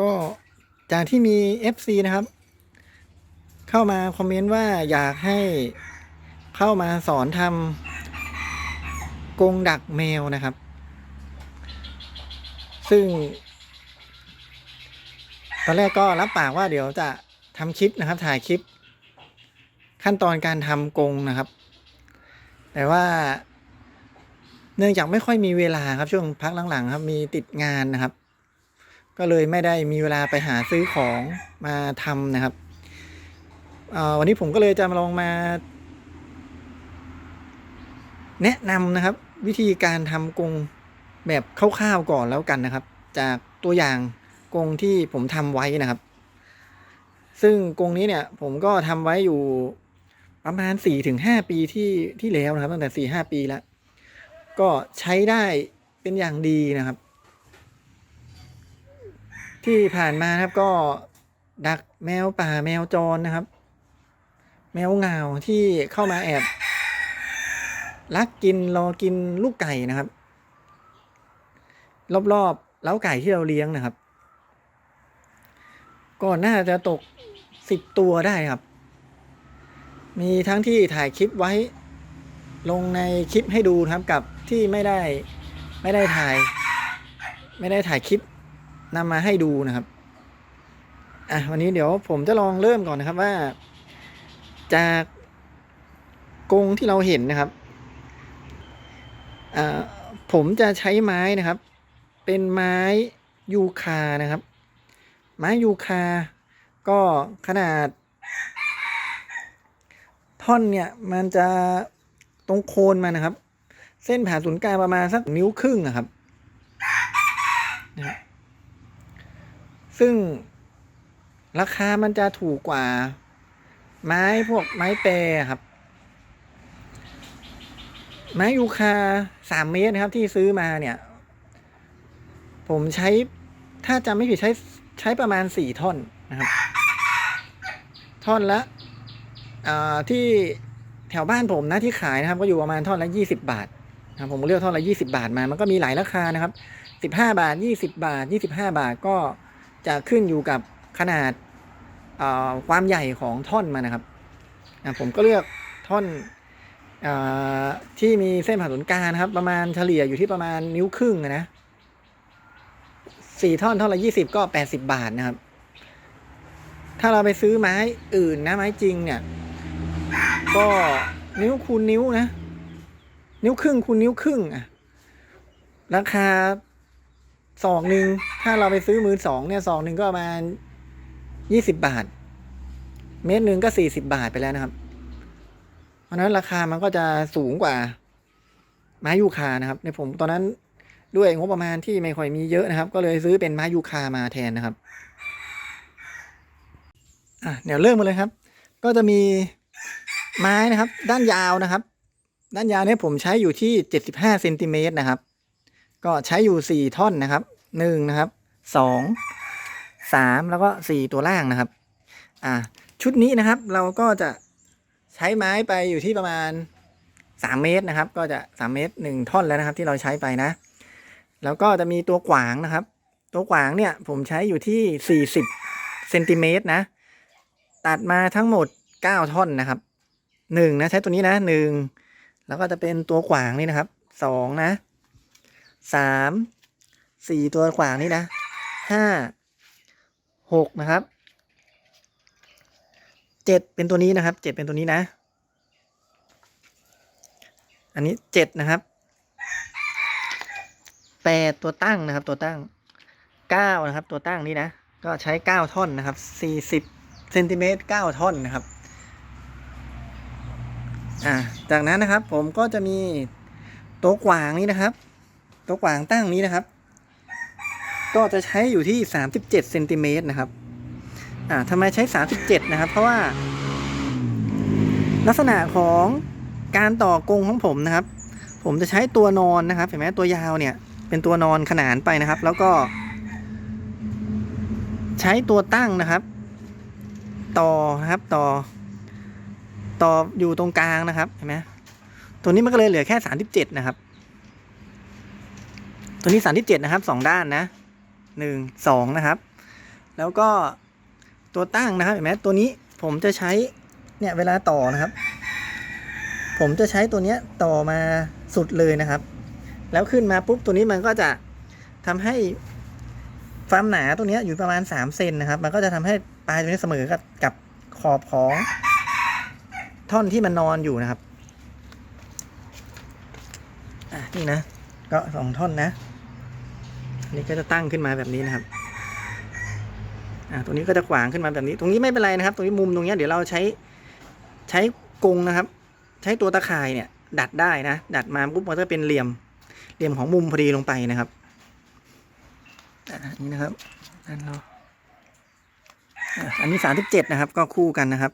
ก็จากที่มี FC นะครับ เข้ามาคอมเมนต์ว่าอยากให้เข้ามาสอนทำกรงดักแมวนะครับ ซึ่ง ตอนแรกก็รับปากว่าเดี๋ยวจะทำคลิปนะครับ ถ่ายคลิป ขั้นตอนการทำกรงนะครับ แต่ว่าเนื่องจากไม่ค่อยมีเวลาครับช่วงพักหลังๆ ครับมีติดงานนะครับ ก็เลยไม่ได้มีเวลาไปหาซื้อของมาทำนะครับวันนี้ผมก็เลยจะมาลองมา แนะนำนะครับ วิธีการทำกรงแบบคร่าวๆก่อนแล้วกันนะครับ จากตัวอย่างกรงที่ผมทำไว้นะครับ ซึ่งกรงนี้เนี่ย ผมก็ทำไว้อยู่ประมาณสี่ถึงห้าปีที่ที่แล้วนะครับ ตั้งแต่สี่ห้าปีแล้ว ก็ใช้ได้เป็นอย่างดีนะครับ ที่ผ่านมาครับก็ดักแมวป่าแมวจรนะครับ แมวเงาที่เข้ามาแอบลักกินรอกินลูกไก่นะครับ รอบๆเล้าไก่ที่เราเลี้ยงนะครับ ก็น่าจะตกสิบตัวได้ครับ มีทั้งที่ถ่ายคลิปไว้ ลงในคลิปให้ดูครับกับที่ไม่ได้ไม่ได้ถ่าย ไม่ได้ถ่ายคลิป นำมาให้ดูนะครับอะวันนี้เดี๋ยวผมจะลองเริ่มก่อนนะครับว่า จากกรงที่เราเห็นนะครับอ่าผมจะใช้ไม้นะครับ เป็นไม้ยูคานะครับ ไม้ยูคา ก็ขนาด ท่อนเนี่ยมันจะตรงโคนมันนะครับ เส้นผ่าศูนย์กลางประมาณสักนิ้วครึ่งนะครับนะครับ ซึ่งราคามันจะถูกกว่า ไม้พวกไม้แปรครับ ไม้ยูคาสามเมตรนะครับที่ซื้อมาเนี่ย ผมใช้ถ้าจำไม่ผิดใช้ใช้ประมาณสี่ท่อนนะครับ ท่อนละที่แถวบ้านผมนะที่ขายนะครับ ก็อยู่ประมาณท่อนละยี่สิบาทนะครับผมเลือกท่อนละยี่สิบาทมา มันก็มีหลายราคานะครับสิบห้าบาทยี่สิบาทยี่สิบห้าบาทก็ จะขึ้นอยู่กับขนาดาความใหญ่ของท่อนมันนะครับผมก็เลือกท่อนอที่มีเส้นผ่าศูนย์กลางนะครับ ประมาณเฉลี่ยอยู่ที่ประมาณนิ้วครึ่งนะสี่ท่อนท่อนละยี่สิบก็แปดสิบบาทนะครับ ถ้าเราไปซื้อไม้อื่นนะไม้จริงเนี่ย ก็นิ้วคูณนิ้วนะ นิ้วครึ่งคูณนิ้วครึ่งอะราคา สองหนึ่งถ้าเราไปซื้อมือสองเนี่ยสองหนึ่งก็ประมาณยี่สิบบาท เมตรหนึ่งก็สี่สิบาทไปแล้วนะครับ เพราะนั้นราคามันก็จะสูงกว่า ไม้ยูคานะครับ ในผมตอนนั้นด้วยงบประมาณที่ไม่ค่อยมีเยอะนะครับ ก็เลยซื้อเป็นไม้ยูคามาแทนนะครับอะเดี๋ยวเริ่มกันเลยครับ ก็จะมีไม้นะครับ ด้านยาวนะครับ ด้านยาวเนี่ยผมใช้อยู่ที่เจ็ดสิบห้าเซนติเมตรนะครับ ก็ใช้อยู่สี่ท่อนนะครับหนึ่งนะครับสองสามแล้วก็สี่ตัวล่างนะครับ อ่าชุดนี้นะครับเราก็จะใช้ไม้ไปอยู่ที่ประมาณสามเมตรนะครับ ก็จะสามเมตรหนึ่งท่อนแล้วนะครับ ที่เราใช้ไปนะ แล้วก็จะมีตัวขวางนะครับ ตัวขวางเนี่ยผมใช้อยู่ที่สี่สิบเซนติเมตรนะ ตัดมาทั้งหมดเก้าท่อนนะครับหนึ่งนะใช้ตัวนี้นะหนึ่งแล้วก็จะเป็นตัวขวางนี่นะครับสองนะ สามสี่ตัวขวางนี่นะห้าหกนะครับเจ็ดเป็นตัวนี้นะครับเจ็ดเป็นตัวนี้นะ อันนี้เจ็ดนะครับแปดตัวตั้งนะครับ ตัวตั้งเก้านะครับ ตัวตั้งนี่นะ ก็ใช้เก้าท่อนนะครับสี่สิบเซนติเมตรเก้าท่อนนะครับอ่าจากนั้นนะครับผมก็จะมีโต๊ะกวางนี้นะครับ ต๊ะกวางตั้งนี้นะครับ ก็จะใช้อยู่ที่สามสิบเจ็ดเซนติเมตรนะครับ อ่าทำไมใช้สามสิบเจ็ดนะครับ เพราะว่า ลักษณะของการต่อกรงของผมนะครับ ผมจะใช้ตัวนอนนะครับ เห็นไหมตัวยาวเนี่ย เป็นตัวนอนขนานไปนะครับ แล้วก็ ใช้ตัวตั้งนะครับ ต่อนะครับต่อ ต่ออยู่ตรงกลางนะครับเห็นไหมตัวนี้มันก็เลยเหลือแค่สามสิบเจ็ดนะครับ ตัวนี้สามสิบเจ็ดนะครับสองด้านนะหนึ่งสองนะครับ แล้วก็ตัวตั้งนะครับเห็นไหมตัวนี้ผมจะใช้เนี่ยเวลาต่อนะครับ ผมจะใช้ตัวเนี้ยต่อมาสุดเลยนะครับ แล้วขึ้นมาปุ๊บตัวนี้มันก็จะทำให้ความหนาตัวเนี้ยอยู่ประมาณ3เซนนะครับ มันก็จะทำให้ปลายตัวนี้เสมอกับกับขอบของท่อนที่มันนอนอยู่นะครับ อะนี่นะ ก็สองท่อนนะอันนี้ก็จะตั้งขึ้นมาแบบนี้นะครับอ่าตรงนี้ก็จะขวางขึ้นมาแบบนี้ ตรงนี้ไม่เป็นไรนะครับ ตรงนี้มุมตรงเนี้ยเดี๋ยวเราใช้ใช้กงนะครับ ใช้ตัวตะข่ายเนี่ย ดัดได้นะ ดัดมาปุ๊บมันจะเป็นเหลี่ยม เหลี่ยมของมุมพอดีลงไปนะครับอ่านี่นะครับอันเราอันนี้สามสิบเจ็ดนะครับ ก็คู่กันนะครับ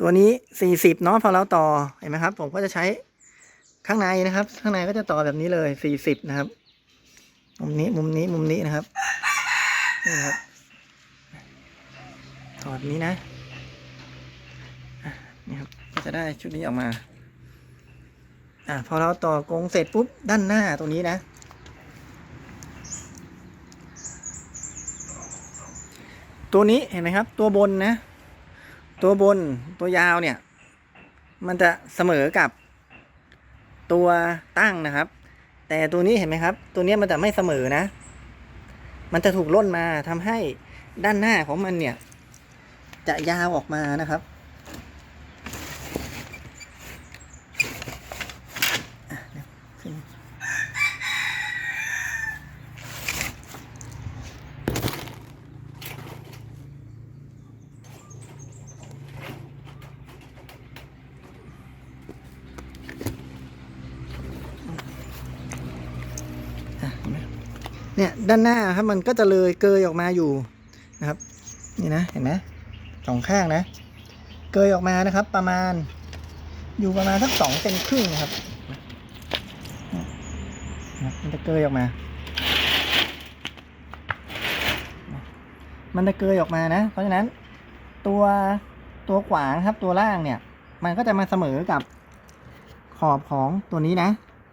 ตัวนี้สี่สิบเนาะพอเราต่อเห็นไหมครับ ผมก็จะใช้ ข้างในนะครับ ข้างในก็จะต่อแบบนี้เลยสี่สิบนะครับ มุมนี้มุมนี้มุมนี้นะครับนี่นะครับถอดนี้นะนี่ครับก็จะได้ชุดนี้ออกมา อะพอเราต่อกงเสร็จปุ๊บด้านหน้าตรงนี้นะตัวนี้เห็นไหมครับ ตัวบนนะ ตัวบนตัวยาวเนี่ย มันจะเสมอกับ ตัวตั้งนะครับ แต่ตัวนี้เห็นไหมครับ ตัวนี้มันจะไม่เสมอนะ มันจะถูกล่นมาทำให้ด้านหน้าของมันเนี่ย จะยาวออกมานะครับอะเดี๋ยวขึ้นอะเห็นไหมเนี่ย ด้านหน้าครับมันก็จะเลยเกยออกมาอยู่นะครับ นี่นะเห็นไหมสองข้างนะ เกยออกมานะครับ ประมาณ อยู่ประมาณสักสองเซนครึ่งนะครับมันจะเกยออกมา มันจะเกยออกมานะ เพราะฉะนั้นตัวตัวขวางครับตัวล่างเนี่ย มันก็จะมาเสมอกับขอบของตัวนี้นะ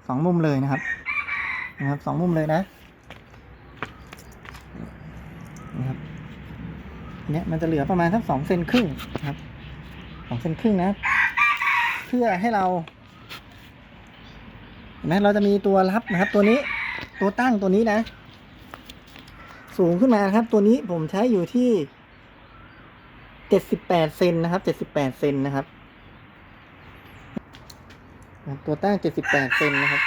สองมุมเลยนะครับ นะครับสองมุมเลยนะนะครับ เนี่ยมันจะเหลือประมาณสักสองเซนครึ่งครับสองเซนครึ่งนะ เพื่อให้เราเห็นไหมเราจะมีตัวรับนะครับ ตัวนี้ตัวตั้งตัวนี้นะ สูงขึ้นมานครับ ตัวนี้ผมใช้อยู่ที่เจ็ดสิบแปดเซนนะครับเจ็ดสิบแปดเซนนะครับ ตัวตั้งเจ็ดสิบแปดเซนนะครับ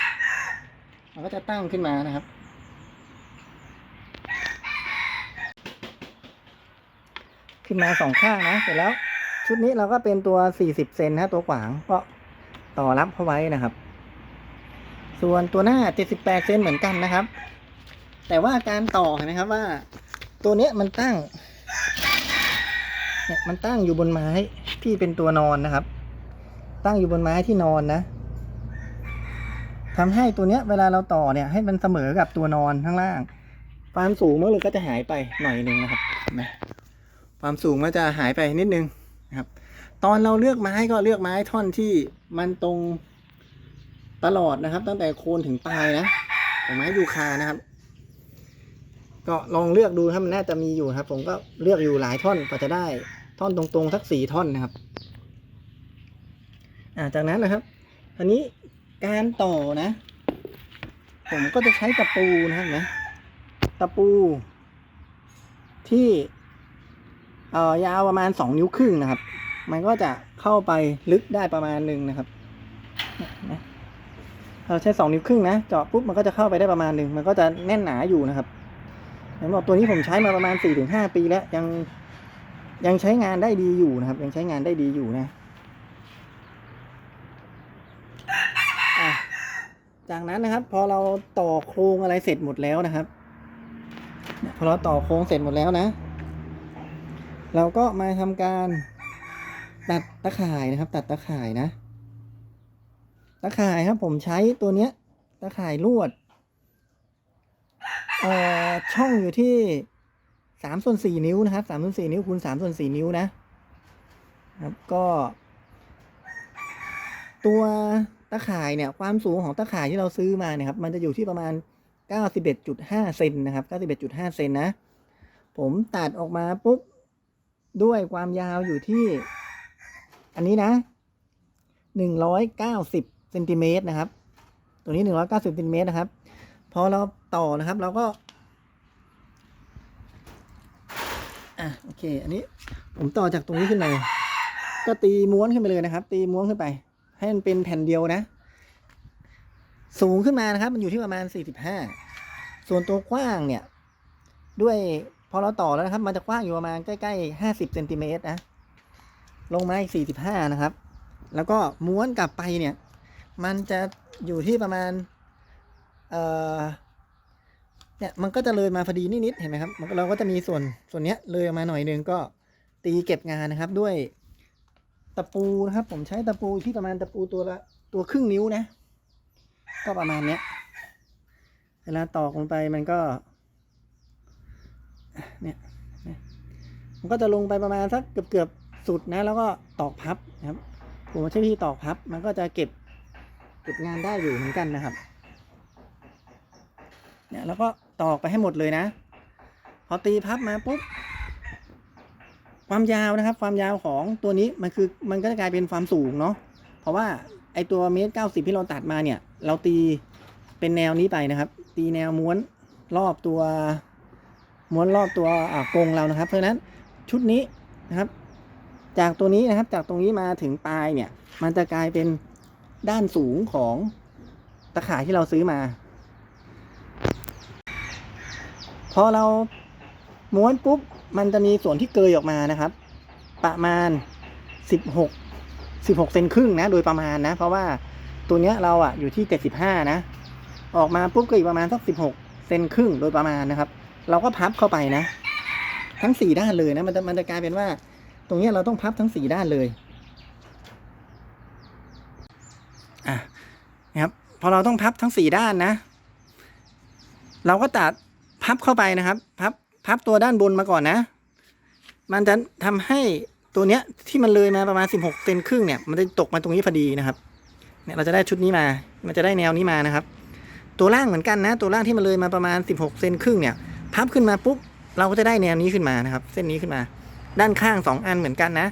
มันก็จะตั้งขึ้นมานะครับ ขึ้นมาสองข้างนะเสร็จแล้วชุดนี้เราก็เป็นตัวสี่สิบเซนนะตัวขวางก็ต่อรับเข้าไว้นะครับ ส่วนตัวหน้าเจ็ดสิบแปดเซนเหมือนกันนะครับ แต่ว่าการต่อเห็นไหมครับว่า ตัวเนี้ยมันตั้งเนี่ยมันตั้งอยู่บนไม้ที่เป็นตัวนอนนะครับ ตั้งอยู่บนไม้ที่นอนนะทำให้ตัวเนี้ยเวลาเราต่อเนี่ย ให้มันเสมอกับตัวนอนข้างล่างความสูงมันเลยก็จะหายไปหน่อยนึงนะครับเห็นไหม ความสูงมันจะหายไปนิดนึงนะครับ ตอนเราเลือกไม้ก็เลือกไม้ท่อนที่มันตรงตลอดนะครับ ตั้งแต่โคนถึงปลายนะของไม้ยูคานะครับ ก็ลองเลือกดูครับมันน่าจะมีอยู่ครับ ผมก็เลือกอยู่หลายท่อนกว่าจะได้ท่อนตรงๆสักสี่ท่อนนะครับอ่าจากนั้นนะครับอันนี้การต่อนะ ผมก็จะใช้ตะปูนะครับนไหมตะปูที่ อ่อยาวประมาณสองนิ้วครึ่งนะครับ มันก็จะเข้าไปลึกได้ประมาณหนึ่งนะครับเราใช้สองนิ้วครึ่งนะเจาะปุ๊บมันก็จะเข้าไปได้ประมาณหนึ่งมันก็จะแน่นหนาอยู่นะครับสำหรับตัวนี้ผมใช้มาประมาณสี่ถึงห้าปีแล้วยังยังใช้งานได้ดีอยู่นะครับ ยังใช้งานได้ดีอยู่นะะจากนั้นนะครับ พอเราต่อโครงอะไรเสร็จหมดแล้วนะครับพอเราต่อโครงเสร็จหมดแล้วนะ เราก็มาทำการตัดตะข่ายนะครับ ตัดตะข่ายนะ ตะข่ายครับผมใช้ตัวเนี้ย ตะข่ายลวดเอ่อช่องอยู่ที่สามส่วนสี่นิ้วนะครับสามส่วนสี่นิ้วคูณสามส่วนสี่นิ้วนะครับก็ ตัวตะข่ายเนี่ย ความสูงของตะข่ายที่เราซื้อมาเนี่ยครับ มันจะอยู่ที่ประมาณเก้าสิบเอ็ดจุดห้าเซนนะครับเก้าสิบเอ็ดจุดห้าเซนนะ ผมตัดออกมาปุ๊บ ด้วยความยาวอยู่ที่ อันนี้นะหนึ่งร้อยเก้าสิบเซนติเมตรนะครับ ตัวนี้หนึ่งร้อยเก้าสิบเซนติเมตรนะครับ พอเราต่อนะครับ เราก็ อะโอเค อันนี้ ผมต่อจากตรงนี้ขึ้นเลยก็ตีม้วนขึ้นไปเลยนะครับ ตีม้วนขึ้นไป ให้มันเป็นแผ่นเดียวนะ สูงขึ้นมานะครับ มันอยู่ที่ประมาณ45ส่วนตัวกว้างเนี่ย ด้วย อเราต่อแล้วนะครับ มันจะกว้างอยู่ประมาณใกล้ๆ50เซนติเมตรนะ ลงมาอีก45นะครับ แล้วก็ม้วนกลับไปเนี่ย มันจะอยู่ที่ประมาณ เอ่อ เนี่ย มันก็จะเลยมาพอดีนิดๆเห็นไหมครับ มันเราก็จะมีส่วนส่วนเนี้ยเลยออกมาหน่อยนึงก็ตีเก็บงานนะครับด้วยตะปูนะครับ ผมใช้ตะปูที่ประมาณตะปูตัวละตัวครึ่งนิ้วนะ ก็ประมาณเนี้ยเวลาตอกลงไปมันก็ เนี่ยมันก็จะลงไปประมาณสักเกือบเกือบสุดนะ แล้วก็ตอกพับนะครับผมใช้วิธีตอกพับ มันก็จะเก็บเก็บงานได้อยู่เหมือนกันนะครับ เนี่ยแล้วก็ตอกไปให้หมดเลยนะ พอตีพับมาปุ๊บความยาวนะครับ ความยาวของตัวนี้มันคือมันก็จะกลายเป็นความสูงเนาะเพราะว่าไอตัวเมตรเก้าสิบที่เราตัดมาเนี่ย เราตีเป็นแนวนี้ไปนะครับ ตีแนวม้วนรอบตัว ม้วนรอบตัวกรงเรานะครับ เพราะฉะนั้นชุดนี้นะครับ จากตัวนี้นะครับ จากตรงนี้มาถึงปลายเนี่ย มันจะกลายเป็นด้านสูงของตะข่ายที่เราซื้อมา พอเราม้วนปุ๊บ มันจะมีส่วนที่เกยออกมานะครับ ประมาณสิบหกสิบหกเซนครึ่งนะ โดยประมาณนะ เพราะว่าตัวเนี้ยเราอะอยู่ที่เจ็ดสิบห้านะ ออกมาปุ๊บก็อีกประมาณสักสิบหกเซนครึ่งโดยประมาณนะครับ เราก็พับเข้าไปนะ ทั้งสี่ด้านเลยนะมันจะมันจะกลายเป็นว่า ตรงนี้เราต้องพับทั้งสี่ด้านเลยอะนะครับพอเราต้องพับทั้งสี่ด้านนะ เราก็ตัดพับเข้าไปนะครับพับพับตัวด้านบนมาก่อนนะ มันจะทำให้ตัวเนี้ยที่มันเลยมาประมาณสิบหกเซนครึ่งเนี่ยมันจะตกมาตรงนี้พอดีนะครับเนี่ยเราจะได้ชุดนี้มา มันจะได้แนวนี้มานะครับ ตัวล่างเหมือนกันนะ ตัวล่างที่มันเลยมาประมาณสิบหกเซนครึ่งเนี่ย พับขึ้นมาปุ๊บเราก็จะได้แนวนี้ขึ้นมานะครับ เส้นนี้ขึ้นมา ด้านข้างสองอันเหมือนกันนะ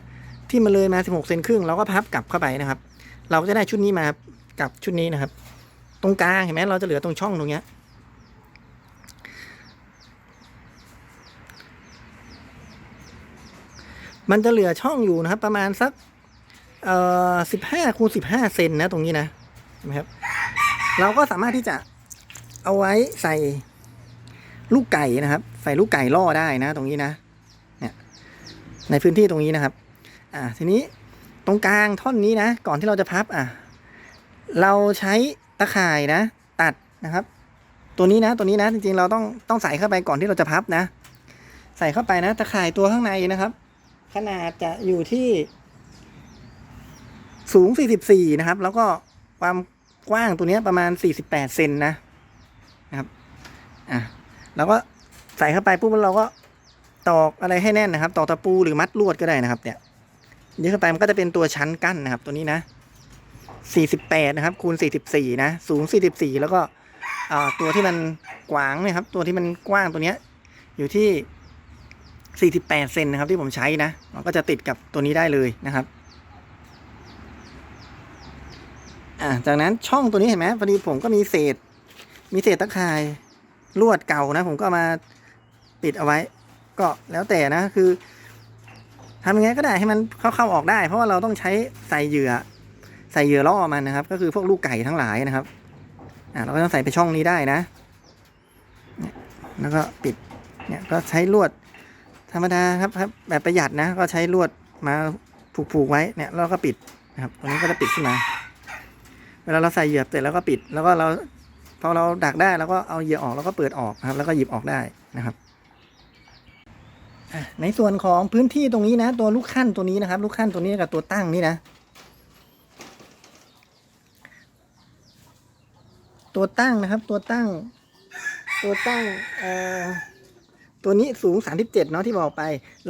ที่มันเลยมาสิบหกเซนครึ่งเราก็พับกลับเข้าไปนะครับ เราก็จะได้ชุดนี้มากับชุดนี้นะครับ ตรงกลางเห็นไหมเราจะเหลือตรงช่องตรงเนี้ยมันจะเหลือช่องอยู่นะครับ ประมาณสักเอ่อสิบห้าคูณสิบห้าเซนนะตรงนี้นะเห็นไหมครับ เราก็สามารถที่จะเอาไว้ใส่ ลูกไก่นะครับ ใส่ลูกไก่ล่อได้นะ ตรงนี้นะ เนี่ย ในพื้นที่ตรงนี้นะครับ อ่า ทีนี้ตรงกลางท่อนนี้นะ ก่อนที่เราจะพับ อะ เราใช้ตะข่ายนะ ตัดนะครับ ตัวนี้นะ ตัวนี้นะ จริงๆ เราต้องต้องใส่เข้าไปก่อนที่เราจะพับนะ ใส่เข้าไปนะ ตะข่ายตัวข้างในนะครับ ขนาดจะอยู่ที่สูง 44 นะครับ แล้วก็ความกว้างตัวนี้ประมาณ 48 เซนนะ นะครับ อะ เราก็ใส่เข้าไปปุ๊บแล้วเราก็ตอกอะไรให้แน่นนะครับ ตอกตะปูหรือมัดลวดก็ได้นะครับ เนี่ยยึดเข้าไปมันก็จะเป็นตัวชั้นกั้นนะครับ ตัวนี้นะ48นะครับคูณ44นะ สูง 44 แล้วก็ตัวที่มันกว้างนะครับ ตัวที่มันกว้างตัวเนี้ยอยู่ที่ 48เซนนะครับ ที่ผมใช้นะ มันก็จะติดกับตัวนี้ได้เลยนะครับอ่าจากนั้นช่องตัวนี้เห็นไหมพอดีผมก็มีเศษ มีเศษตะข่าย ลวดเก่านะ ผมก็มาปิดเอาไว้ ก็แล้วแต่นะคือทำยังไงก็ได้ให้มันเข้าๆออกได้ เพราะว่าเราต้องใช้ใส่เหยื่อ ใส่เหยื่อล่อมันนะครับ ก็คือพวกลูกไก่ทั้งหลายนะครับอ่าเราก็ต้องใส่ไปช่องนี้ได้นะเนี่ยแล้วก็ปิดเนี่ยก็ใช้ลวดธรรมดาครับครับแบบประหยัดนะ ก็ใช้ลวดมาผูกๆไว้เนี่ยแล้วก็ปิดนะครับตรงนี้ก็จะปิดขึ้นมา เวลาเราใส่เหยื่อเสร็จแล้วก็ปิด แล้วก็เรา พอเราดักได้แล้วก็เอาเหยื่อออกแล้วก็เปิดออกนะครับ แล้วก็หยิบออกได้นะครับในส่วนของพื้นที่ตรงนี้นะ ตัวลูกขั้นตัวนี้นะครับ ลูกขั้นตัวนี้กับตัวตั้งนี่นะ ตัวตั้งนะครับ ตัวตั้ง ตัวตั้งเอ่อตัวนี้สูง 37เนาะที่บอกไป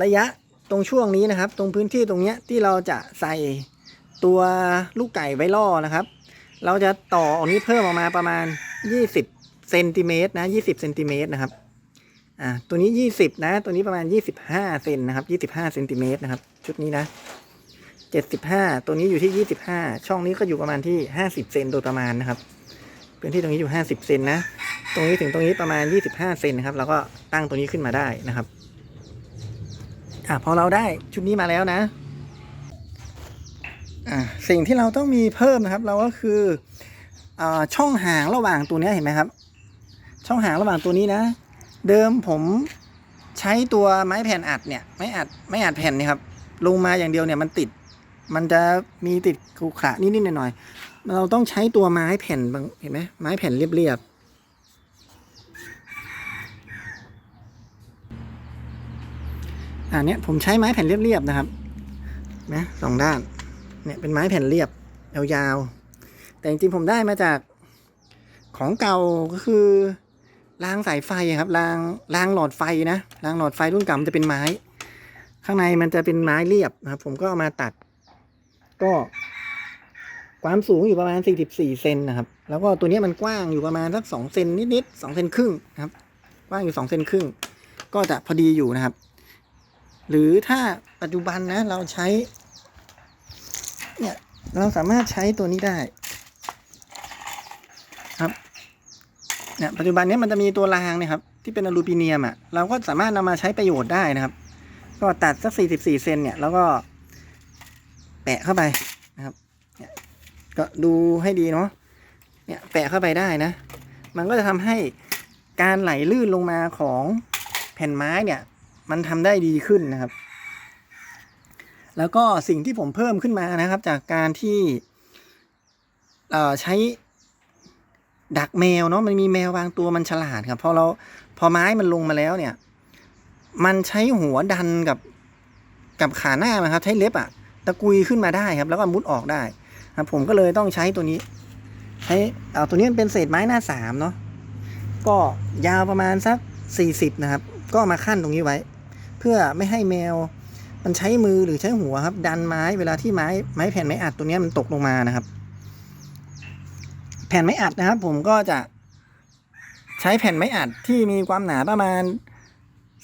ระยะตรงช่วงนี้นะครับ ตรงพื้นที่ตรงเนี้ยที่เราจะใส่ตัวลูกไก่ไว้ล่อนะครับ เราจะต่ออันนี้เพิ่มออกมาประมาณ 20เซนติเมตรนะ20เซนติเมตรนะครับ อ่า ตัวนี้ยี่สิบนะ ตัวนี้ประมาณยี่สิบห้าเซนนะครับยี่สิบห้าเซนติเมตรนะครับ ชุดนี้นะเจ็ดสิบห้าตัวนี้อยู่ที่ยี่สิบห้าช่องนี้ก็อยู่ประมาณที่ห้าสิบเซนโดยประมาณนะครับพื้นที่ตรงนี้อยู่ห้าสิบเซนนะ ตรงนี้ถึงตรงนี้ประมาณยี่สิบห้าเซนนะครับแล้วก็ตั้งตัวนี้ขึ้นมาได้นะครับ อะพอเราได้ชุดนี้มาแล้วนะอะสิ่งที่เราต้องมีเพิ่มนะครับ เราก็คือ ช่องห่างระหว่างตัวนี้เห็นไหมครับ ช่องห่างระหว่างตัวนี้นะ เดิมผมใช้ตัวไม้แผ่นอัดเนี่ยไม้อัดไม้อัดแผ่นนี่ครับลงมาอย่างเดียวเนี่ยมันติด มันจะมีติดขรุขระนิดๆหน่อยๆเราต้องใช้ตัวไม้แผ่นบางเห็นไหมไม้แผ่นเรียบๆอ่าเนี่ยผมใช้ไม้แผ่นเรียบๆนะครับนะสองด้านเนี่ยเป็นไม้แผ่นเรียบยาวๆ แต่จริงๆผมได้มาจากของเก่าก็คือรางสายไฟครับรางรางหลอดไฟนะรางหลอดไฟรุ่นเก่ามันจะเป็นไม้ ข้างในมันจะเป็นไม้เรียบนะครับ ผมก็เอามาตัด ก็ ความสูงอยู่ประมาณ 44เซนนะครับ แล้วก็ตัวนี้มันกว้างอยู่ประมาณสัก2เซนนิดๆ2เซนครึ่งนะครับ กว้างอยู่2เซนครึ่ง ก็จะพอดีอยู่นะครับ หรือถ้าปัจจุบันนะเราใช้ เนี่ยเราสามารถใช้ตัวนี้ได้ ครับเนี่ยปัจจุบันนี้มันจะมีตัวรางนี่ยครับ ที่เป็นอลูมิเนียมอะเราก็สามารถนำมาใช้ประโยชน์ได้นะครับ ก็ตัดสัก44เซนเนี่ยแล้วก็ แปะเข้าไปนะครับเนี่ยก็ดูให้ดีเนาะเนี่ยแปะเข้าไปได้นะ มันก็จะทำให้การไหลลื่นลงมาของแผ่นไม้เนี่ย มันทำได้ดีขึ้นนะครับ แล้วก็สิ่งที่ผมเพิ่มขึ้นมานะครับ จากการที่เอ่อใช้ ดักแมวเนาะมันมีแมวบางตัวมันฉลาดครับพอเราพอไม้มันลงมาแล้วเนี่ย มันใช้หัวดันกับกับขาหน้ามันครับ ใช้เล็บอะตะกุยขึ้นมาได้ครับ แล้วก็มุดออกได้ครับ ผมก็เลยต้องใช้ตัวนี้ใช้เอาตัวนี้มันเป็นเศษไม้หน้าสามเนาะก็ยาวประมาณสักสี่สิบนะครับ ก็มาขั้นตรงนี้ไว้ เพื่อไม่ให้แมว มันใช้มือหรือใช้หัวครับ ดันไม้เวลาที่ไม้ไม้แผ่นไม้อัดตัวนี้มันตกลงมานะครับ ผ่นไม้อัดนะครับ ผมก็จะใช้แผ่นไม้อัดที่มีความหนาประมาณ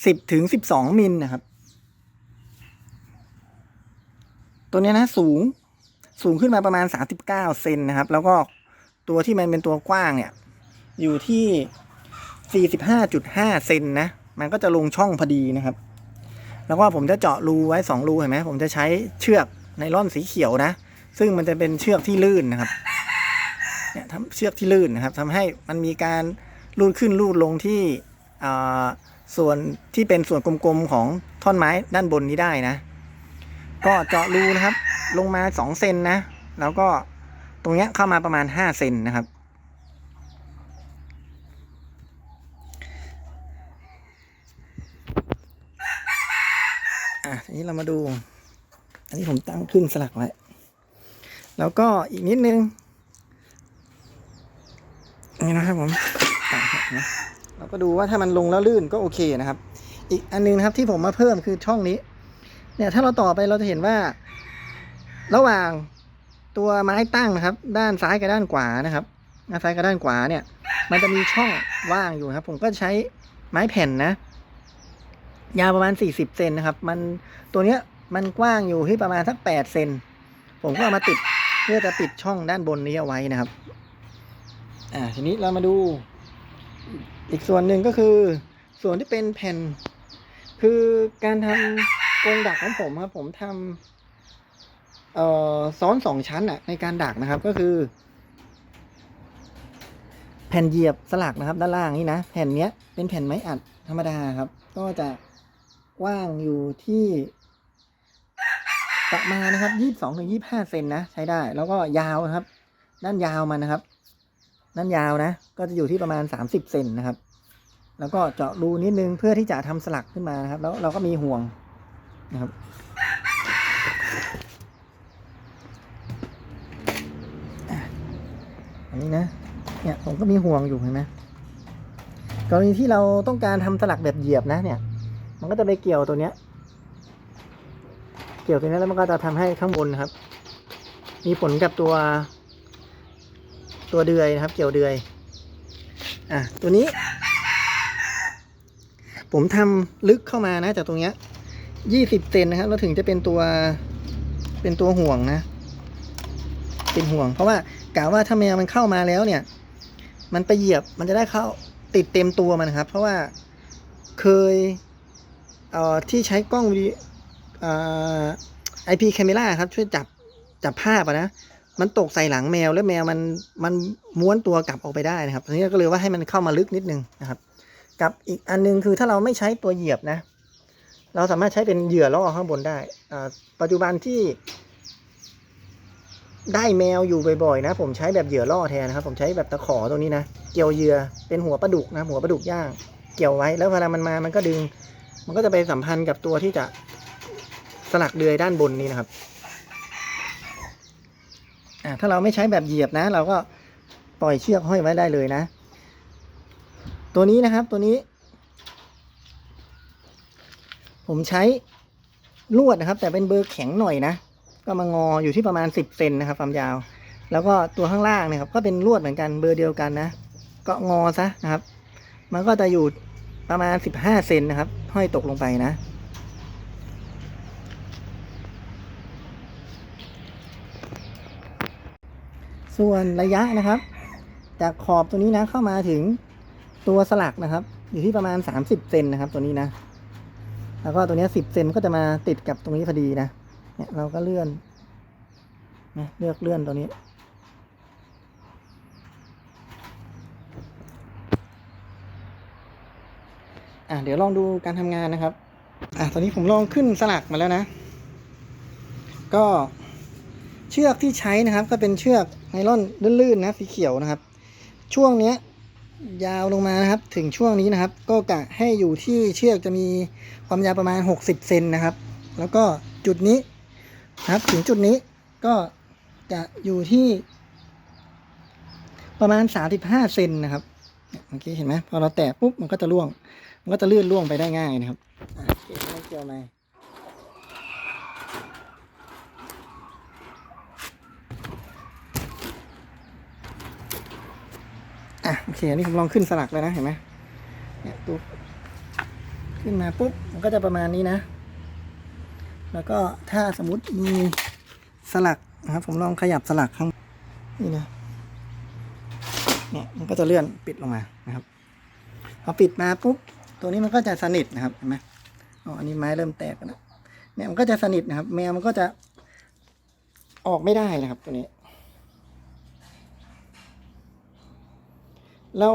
สิบถึงสิบสองมิลนะครับ ตัวเนี้ยนะสูงสูงขึ้นมาประมาณสามสิบเก้าเซนนะครับ แล้วก็ตัวที่มันเป็นตัวกว้างเนี่ย อยู่ที่สี่สิบห้าจุดห้าเซนนะ มันก็จะลงช่องพอดีนะครับ แล้วก็ผมจะเจาะรูไว้สองรูเห็นไหมผมจะใช้เชือกไนล่อนสีเขียวนะ ซึ่งมันจะเป็นเชือกที่ลื่นนะครับ เนี่ยทำเชือกที่ลื่นนะครับทำให้มันมีการลูดขึ้นลูดลงที่ส่วนที่เป็นส่วนกลมๆของท่อนไม้ด้านบนนี้ได้นะ ก็เจาะรูนะครับ ลงมาสองเซนนะ แล้วก็ตรงเนี้ยเข้ามาประมาณห้าเซนนะครับ อะทีนี้เรามาดู อันนี้ผมตั้งขึ้นสลักไว้ แล้วก็อีกนิดนึง นี่นะครับผมเราก็ดูว่าถ้ามันลงแล้วลื่นก็โอเคนะครับ อีกอันนึงนะครับที่ผมมาเพิ่มคือช่องนี้ เนี่ยถ้าเราต่อไปเราจะเห็นว่า ระหว่างตัวไม้ตั้งนะครับ ด้านซ้ายกับด้านขวานะครับด้านซ้ายกับด้านขวาเนี่ย มันจะมีช่องว่างอยู่ครับ ผมก็ใช้ไม้แผ่นนะ ยาวประมาณ 40 เซนนะครับ มันตัวเนี้ยมันกว้างอยู่ที่ประมาณสัก 8 เซนผมก็เอามาติดเพื่อจะปิดช่องด้านบนนี้เอาไว้นะครับ อ่าทีนี้เรามาดูอีกส่วนหนึ่งก็คือ ส่วนที่เป็นแผ่น คือการทำกรงดักของผมครับผมทำเอ่อซ้อนสองชั้นอะในการดักนะครับก็คือ แผ่นเหยียบสลักนะครับ ด้านล่างนี่นะแผ่นเนี้ยเป็นแผ่นไม้อัดธรรมดาครับ ก็จะกว้างอยู่ที่ประมาณนะครับยี่สิบสองถึงยี่ห้าเซนนะใช้ได้ แล้วก็ยาวนะครับ ด้านยาวมันนะครับ ด้านยาวนะ ก็จะอยู่ที่ประมาณสามสิบเซนนะครับ แล้วก็เจาะรูนิดนึงเพื่อที่จะทำสลักขึ้นมานะครับ แล้วเราก็มีห่วงนะครับอันนี้นะเนี่ยผมก็มีห่วงอยู่เห็นไหมกรณีที่เราต้องการทำสลักแบบเหยียบนะเนี่ย มันก็จะไปเกี่ยวตัวเนี้ย เกี่ยวตัวนี้แล้วมันก็จะทำให้ข้างบนครับ มีผลกับตัว ตัวเดือยนะครับ เกี่ยวเดือย อะตัวนี้ ผมทำลึกเข้ามานะ จากตรงเนี้ยยี่สิบเซนนะครับแล้วถึงจะเป็นตัวเป็นตัวห่วงนะ เป็นห่วง เพราะว่ากะว่าถ้าแมวมันเข้ามาแล้วเนี่ย มันไปเหยียบมันจะได้เข้าติดเต็มตัวมันครับ เพราะว่าเคยเอ่อที่ใช้กล้องวีไอพีแคม e ราครับ ช่วยจับจับภาพอะนะ มันตกใส่หลังแมวแล้วแมวมันมันม้วนตัวกลับออกไปได้นะครับทีนี้ก็เลยว่าให้มันเข้ามาลึกนิดนึงนะครับ กับอีกอันนึงคือถ้าเราไม่ใช้ตัวเหยียบนะ เราสามารถใช้เป็นเหยื่อล่อข้างบนได้ปัจจุบันที่ ได้แมวอยู่บ่อยๆนะ ผมใช้แบบเหยื่อล่อแทนนะครับ ผมใช้แบบตะขอตรงนี้นะเกี่ยวเหยื่อเป็นหัวปลาดุกนะหัวปลาดุกย่าง เกี่ยวไว้แล้วเวลามันมามันก็ดึง มันก็จะไปสัมพันธ์กับตัวที่จะสลักเดือยด้านบนนี้นะครับ ถ้าเราไม่ใช้แบบเหยียบนะ เราก็ปล่อยเชือกห้อยไว้ได้เลยนะ ตัวนี้นะครับตัวนี้ ผมใช้ลวดนะครับ แต่เป็นเบอร์แข็งหน่อยนะก็มางออยู่ที่ประมาณสิบเซนนะครับ ความยาว แล้วก็ตัวข้างล่างเนี่ยครับ ก็เป็นลวดเหมือนกันเบอร์เดียวกันนะ ก็งอซะนะครับ มันก็จะอยู่ประมาณสิบห้าเซนนะครับ ห้อยตกลงไปนะ ส่วนระยะนะครับ จากขอบตัวนี้นะเข้ามาถึงตัวสลักนะครับ อยู่ที่ประมาณสามสิบเซนนะครับ ตัวนี้นะ แล้วก็ตัวนี้สิบเซนก็จะมาติดกับตรงนี้พอดีนะเนี่ยเราก็เลื่อนนะเลือกเลื่อนตัวนี้ อะเดี๋ยวลองดูการทำงานนะครับ อะตอนนี้ผมลองขึ้นสลักมาแล้วนะ ก็เชือกที่ใช้นะครับ ก็เป็นเชือก ไนล่อนลื่นๆนะสีเขียวนะครับ ช่วงเนี้ยยาวลงมานะครับ ถึงช่วงนี้นะครับ ก็กะให้อยู่ที่เชือกจะมีความยาวประมาณ 60เซนนะครับ แล้วก็จุดนี้นะครับถึงจุดนี้ก็จะอยู่ที่ ประมาณ 35เซนนะครับเนี่ยเมื่อกี้เห็นไหมพอเราแตะปุ๊บมันก็จะล่วง มันก็จะลื่นล่วงไปได้ง่ายนะครับอะโอเคไม่เกี่ยวไหมอะโอ เคอันนี้ผมลองขึ้นสลักแล้วนะเห็นไหมเนี่ยปุ๊บขึ้นมาปุ๊บมันก็จะประมาณนี้นะ แล้วก็ถ้าสมมติมีสลักนะครับ ผมลองขยับสลักข้างนี่นะเนี่ยมันก็จะเลื่อนปิดลงมานะครับพอปิดมาปุ๊บตัวนี้มันก็จะสนิทนะครับเห็นไหมอ๋ออันนี้ไม้เริ่มแตกแล้วนะเนี่ยมันก็จะสนิทนะครับ แมวมันก็จะออกไม่ได้นะครับ ตัวนี้ เรา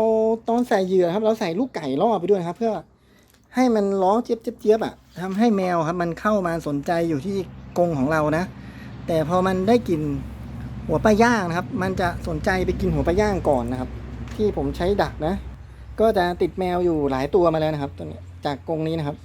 ตอนใส่เหยื่อครับ เราใส่ลูกไก่ล่อไปด้วยครับ เพื่อให้มันร้องเจี๊ยบเจี๊ยบเจี๊ยบอะทำให้แมวครับ มันเข้ามาสนใจอยู่ที่กรงของเรานะ แต่พอมันได้กลิ่นหัวปลาย่างนะครับ มันจะสนใจไปกินหัวปลาย่างก่อนนะครับ ที่ผมใช้ดักนะ ก็จะติดแมวอยู่หลายตัวมาแล้วนะครับ ตัวนี้จากกรงนี้นะครับ